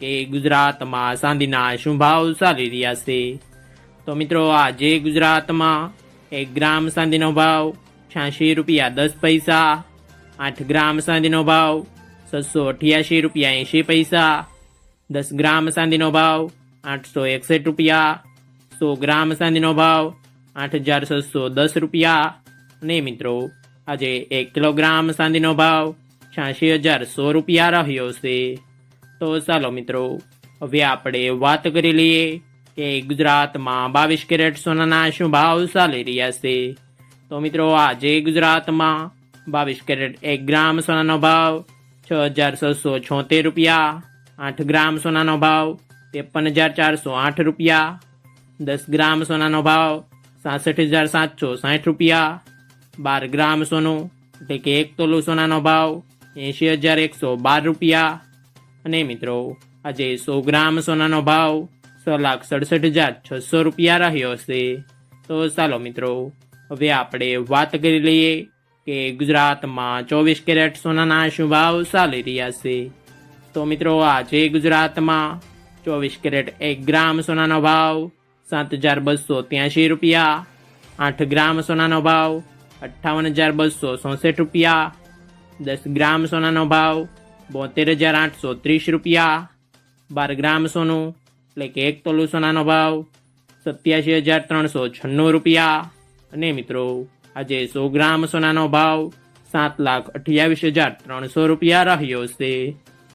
કે ગુજરાતમાં ચાંદીના શું ભાવ ચાલી રહ્યા છે? તો મિત્રો, આજે ગુજરાતમાં એક ગ્રામ ચાંદીનો ભાવ છ્યાસી રૂપિયા દસ પૈસા, આઠ ગ્રામ ચાંદીનો ભાવ છસો અઠ્યાસી રૂપિયા એંશી પૈસા, દસ ગ્રામ ચાંદીનો ભાવ આઠસો એકસઠ રૂપિયા, સો ગ્રામ ચાંદીનો ભાવ આઠ હજાર છસો દસ રૂપિયા. અને મિત્રો, આજે એક કિલોગ્રામ ચાંદીનો ભાવ છ્યાસી હજાર સો રૂપિયા રહ્યો છે. તો ચાલો મિત્રો, હવે આપણે વાત કરી લઈએ કે ગુજરાતમાં બાવીસ કેરેટ સોનાના શું ભાવ ચાલી રહ્યા છે. તો મિત્રો, આજે ગુજરાતમાં બાવીસ કેરેટ એક ગ્રામ સોનાનો ભાવ છ હજાર છસો છોતેર રૂપિયા, આઠ ગ્રામ સોનાનો ભાવ ત્રેપન હજાર ચારસો આઠ રૂપિયા, દસ ગ્રામ સોનાનો ભાવ સાસઠ હજાર સાતસો સાઠ રૂપિયા, બાર ગ્રામ સોનું એટલે કે એક તોલું સોનાનો ભાવ એંશી હજાર એકસો બાર રૂપિયા અને મિત્રો, આજે સો ગ્રામ સોનાનો ભાવ છ લાખ સડસઠ હજાર છસો રૂપિયા રહ્યો હશે તો ચાલો મિત્રો, હવે આપણે વાત કરી લઈએ કે ગુજરાતમાં ચોવીસ કેરેટ સોનાના શું ભાવ ચાલી રહ્યા છે. તો મિત્રો, આજે ગુજરાતમાં ચોવીસ કેરેટ એક ગ્રામ સોનાનો ભાવ સાત હજાર બસો ત્યાંશી રૂપિયા, આઠ ગ્રામ સોનાનો ભાવ અઠ્ઠાવન હજાર બસો ચોસઠ રૂપિયા, દસ ગ્રામ સોનાનો ભાવ બોતેર હજાર આઠસો ત્રીસ રૂપિયા. બાર ગ્રામ સોનું, એટલે કે એક તોલું સોનાનો ભાવ, સત્યાસી હજાર ત્રણસો છન્નું રૂપિયા. અને મિત્રો, આજે સો ગ્રામ સોનાનો ભાવ સાત લાખ અઠ્યાવીસ હજાર ત્રણસો રૂપિયા રહ્યો છે.